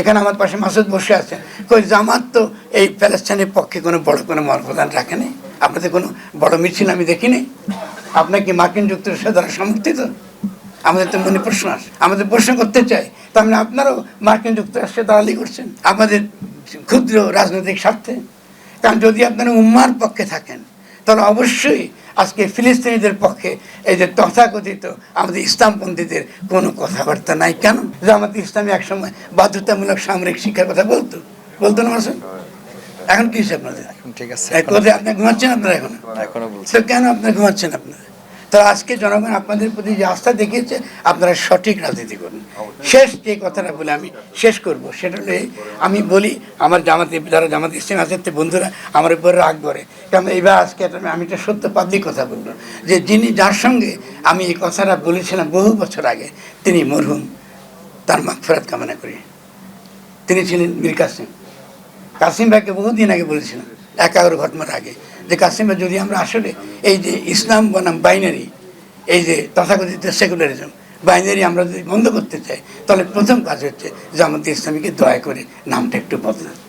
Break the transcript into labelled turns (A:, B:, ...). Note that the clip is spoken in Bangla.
A: এখানে আমার পাশে মাসুদ বসে আছে কই, জামাত তো এই প্যালেস্টাইনের পক্ষে কোনো বড় কোনো মর্যাদা রাখেনি। আপনাদের কোনো বড় মিছিল আমি দেখিনি। আপনার কি মার্কিন যুক্তরাষ্ট্র দ্বারা সমর্থিত? আমাদের তো মনে প্রশ্ন আসে আমাদের প্রশ্ন করতে চাই মানে আপনারাও মার্কিন যুক্তরাষ্ট্রের দালালি করছেন। আমাদের ক্ষুদ্র রাজনৈতিক স্বার্থে। কারণ যদি আপনারা উম্মার পক্ষে থাকেন তাহলে অবশ্যই আজকে ফিলিস্তিনিদের পক্ষে এই যে তথাকথিত আমাদের ইসলামপন্থীদের কোনো কথাবার্তা নাই। কেন? যে আমাদের ইসলামী একসময় বাধ্যতামূলক সামরিক শিক্ষার কথা বলতো। বলতো না মাসুদ? এখন কি আপনাদের?
B: ঠিক আছে
A: এই আপনি ঘুমাচ্ছেন আপনারা এখন?
B: এখনও
A: তো কেন আপনার ঘুমাচ্ছেন আপনারা? তো আজকে জনগণ আপনাদের প্রতি যে আস্থা দেখিয়েছে আপনারা সঠিক রাজনীতি করুন। শেষ যে কথাটা বলে আমি শেষ করব সেটা হলে আমি বলি আমার জামাতে যারা জামাত ইসলাম আছে বন্ধুরা আমার উপরে রাগ করে। কারণ এবার আজকে একটা আমি একটা সত্য পাবলিক কথা বলব যে যিনি যার সঙ্গে আমি এই কথাটা বলেছিলাম বহু বছর আগে তিনি মরহুম তার মাগফেরাত কামনা করি। তিনি ছিলেন মীর কাসিম। কাসিম ভাইকে বহুদিন আগে বলেছিলাম একাগ্র ঘটনার আগে। যে কাশ্মীরে যদি আমরা আসলে এই যে ইসলাম বনাম বাইনারি এই যে তথাকথিত সেকুলারিজম বাইনারি আমরা যদি বন্ধ করতে চাই, তাহলে প্রথম কাজ হচ্ছে যে আমাদের ইসলামীকে দয়া করে নামটা একটু বদলান।